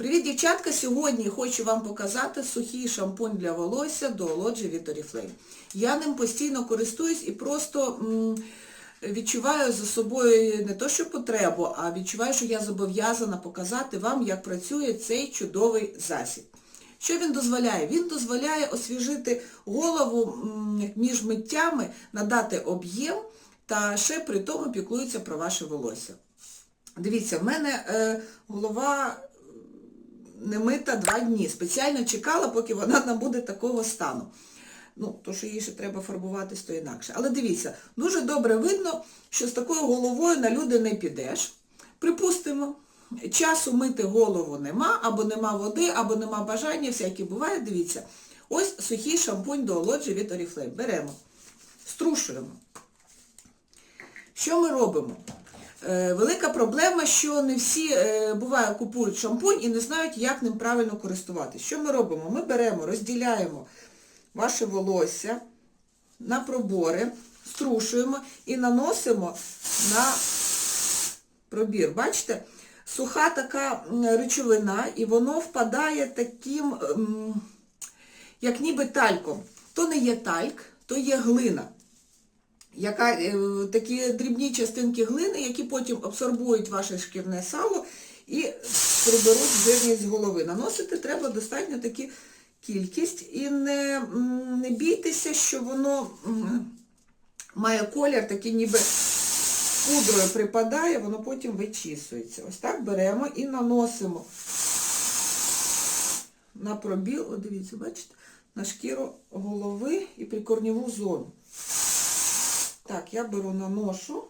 Привіт, дівчатка! Сьогодні хочу вам показати сухий шампунь для волосся до Олоджі від Oriflame. Я ним постійно користуюсь і просто м, відчуваю за собою не то що потребу, а відчуваю, що я зобов'язана показати вам, як працює цей чудовий засіб. Що він дозволяє? Він дозволяє освіжити голову м, між миттями, надати об'єм та ще при тому піклується про ваше волосся. Дивіться, в мене е, голова не мита два дні. Спеціально чекала, поки вона набуде такого стану. Ну, то, що їй ще треба фарбуватись, то інакше. Але дивіться, дуже добре видно, що з такою головою на люди не підеш. Припустимо, часу мити голову нема, або нема води, або нема бажання, всяке буває, дивіться. Ось сухий шампунь до Олоджі від Oriflame. Беремо, струшуємо. Що ми робимо? Е, Велика проблема, що не всі, е, буває, купують шампунь і не знають, як ним правильно користуватися. Що ми робимо? Ми беремо, розділяємо ваше волосся на пробори, струшуємо і наносимо на пробір. Бачите? Суха така речовина, і воно впадає таким, як ніби тальком. То не є тальк, то є глина яка, е, такі дрібні частинки глини, які потім абсорбують ваше шкірне сало і приберуть жирність з голови. Наносити треба достатньо таку кількість і не, не бійтеся, що воно має колір, такий ніби пудрою припадає, воно потім вичісується. Ось так беремо і наносимо на пробіл, о, дивіться, бачите, на шкіру голови і прикорніву зону. Так, я беру наношу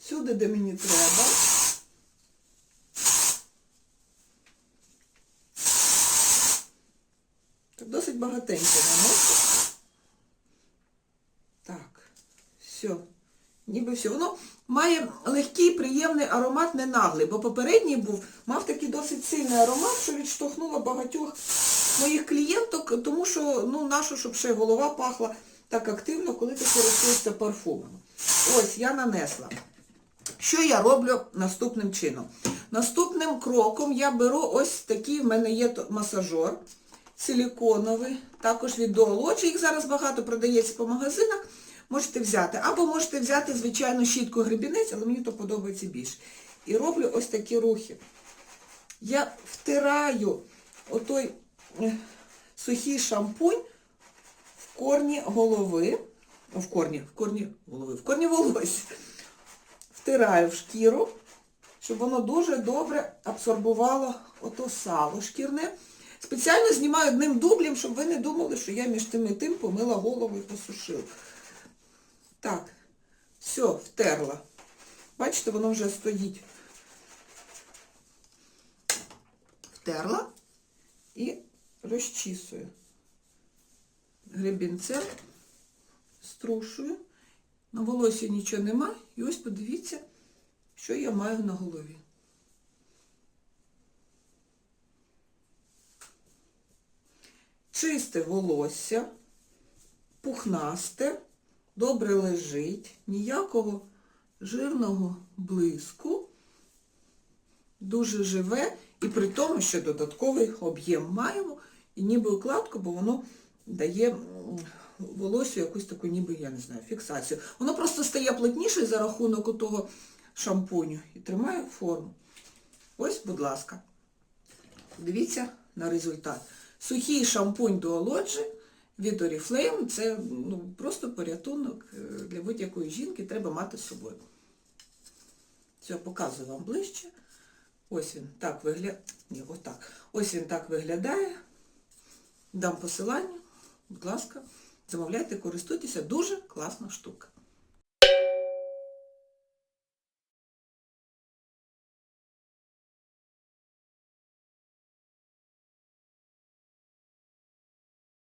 сюди, де мені треба. Так, досить багатенько наношу. Так, все. Ніби все. Воно має легкий, приємний аромат, не наглий, бо попередній був, мав такий досить сильний аромат, що відштовхнуло багатьох моїх клієнток, тому що, ну, нащо, щоб ще голова пахла так активно, коли ти користуєшся парфумами. Ось, я нанесла. Що я роблю наступним чином? Наступним кроком я беру ось такий, в мене є масажор силіконовий, також від Duology, їх зараз багато продається по магазинах, можете взяти. Або можете взяти, звичайно, щітку гребінець, але мені то подобається більше. І роблю ось такі рухи. Я втираю отой е, сухий шампунь корні голови, в корні, в корні голови, в корні волосся. Втираю в шкіру, щоб воно дуже добре абсорбувало ото сало шкірне. Спеціально знімаю одним дублем, щоб ви не думали, що я між тим і тим помила голову і посушила. Так, все, втерла. Бачите, воно вже стоїть. Втерла і розчісую. Гребінцем струшую. На волосі нічого нема. І ось подивіться, що я маю на голові. Чисте волосся, пухнасте, добре лежить, ніякого жирного блиску, дуже живе і при тому, що додатковий об'єм маємо, і ніби укладку, бо воно дає волосю якусь таку ніби, я не знаю, фіксацію. Воно просто стає плотніше за рахунок того шампуню і тримає форму. Ось, будь ласка, дивіться на результат. Сухий шампунь до Олоджі від Oriflame – це ну, просто порятунок е, для будь-якої жінки, треба мати з собою. Все, показую вам ближче. Ось він так виглядає. Ось він так виглядає. Дам посилання. Будь ласка, замовляйте, користуйтеся. Дуже класна штука.